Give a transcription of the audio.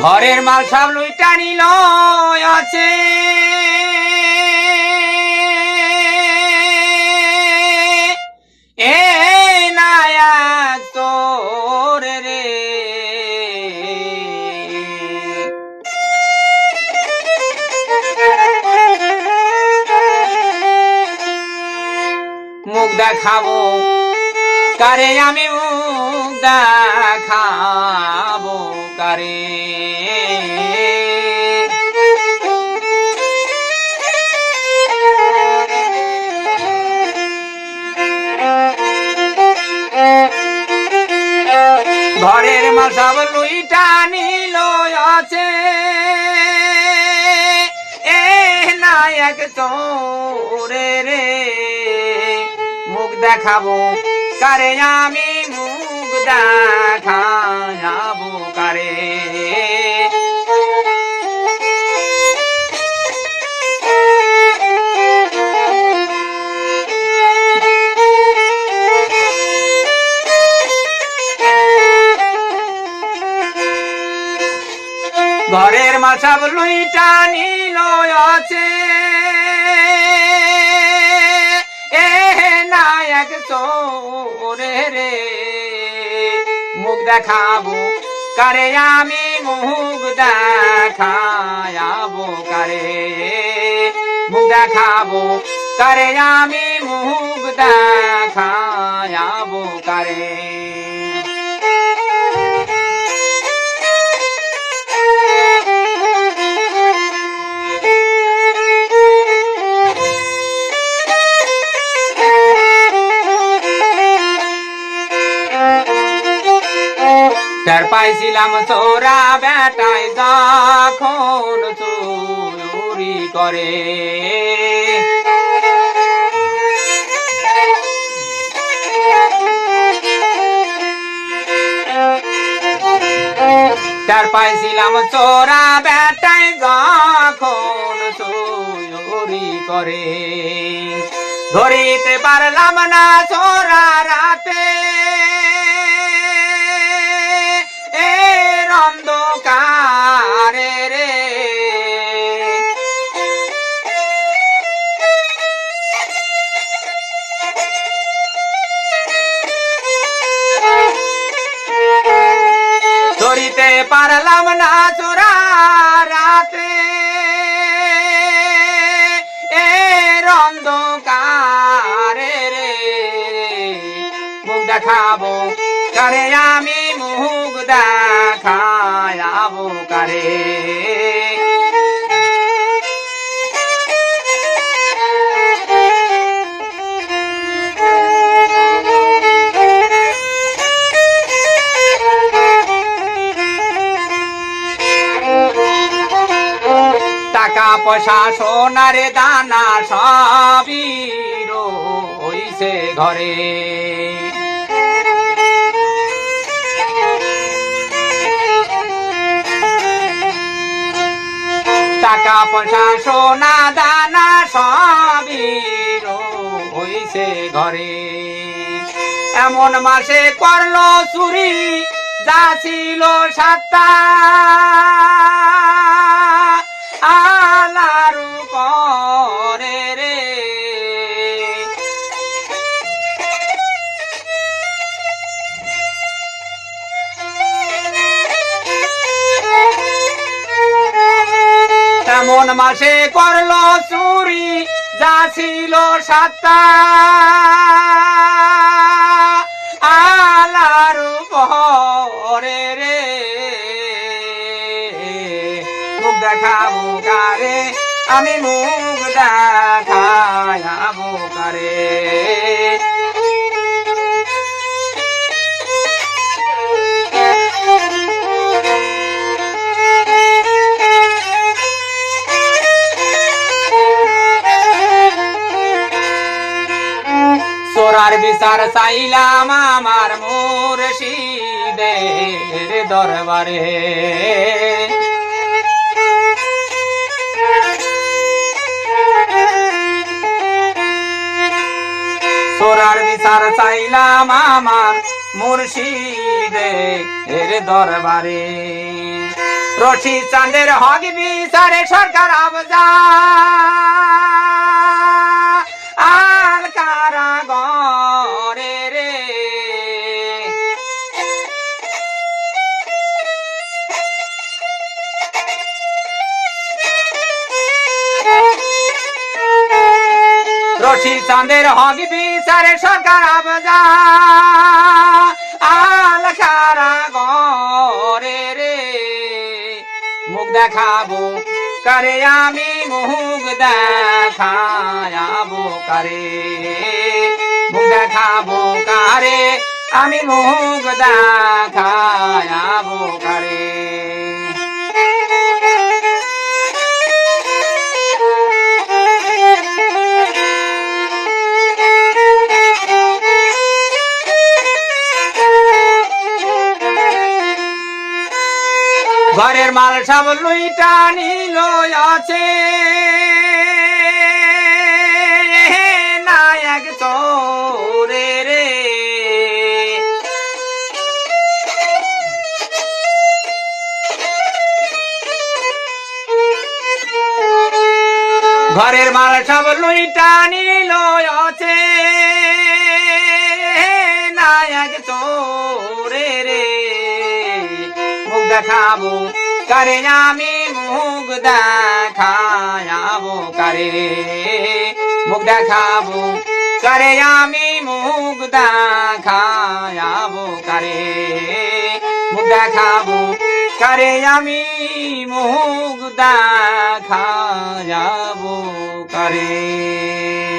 ঘরের মাল সব লুইটা নিল, আছে। এ নায়াক তোর রে। মুখ দেখাবো, কারে আমি মুখ দেখাবো? কারে ঘরের মাসব লুইটা নিল আছে। এ নায়ক তোরে রে মুখ দেখাবো কারে আমি মুখ দেখাবো ঘরের মাছাব লুইটা নিল আছে। এ নায়ক চোরে রে মুখ দেখাবো। কারে আমি মুখ দেখাবো কারে মুখ দেখাবো? কারে আমি মুখ দেখাবো কারে চার পাইছিলাম চোরা বেটায় যখন চুরি করে। চার পাইছিলাম চোরা বেটায় যখন চুরি করে। ধরিতে পারলাম না চোরা রাতে। দেখাবো। কারে আমি মুখ দেখাবো কারে? টাকা পয়সা সোনারে দানা সবই রইছে ঘরে। পয়সা সোনা দানা সবই হইছে ঘরে। এমন মাসে করল চুরি যা ছিল সাতটা। আলারু করে মাসে করল চুরি, যা ছিল সাতটা। আলারু পরে রে। মুখ দেখাবো কারে? আমি মুখ দেখাবো কারে? বিচার চাইলাম আমার মুর্শিদের দরবারে। সোরার বিচার চাইলাম আমার মুর্শিদে এর দরবারে। রশি চাঁদের হক বিচারে সরকার আবজা। আর চাঁদের হক বিচারে সরকার আল কারাগরে রে। মুখ দেখাবো, করে আমি মুখ দেখায়াবো, করে? মুখ দেখাবো, কারে আমি মুখ দেখায়াবো, করে? মাল সব লুইটা নিল, আছে। নায়ক চোরে রে। ঘরের মাল সব লুইটা নিল, আছে। নায়ক চোরে রে। মুখ দেখাবো করে আমি মুখ দেখায়াবো করে মুখ দেখাবো করে আমি মুখ দেখায়াবো করে মুখ দেখাবো করে আমি মুখ দেখায়াবো করে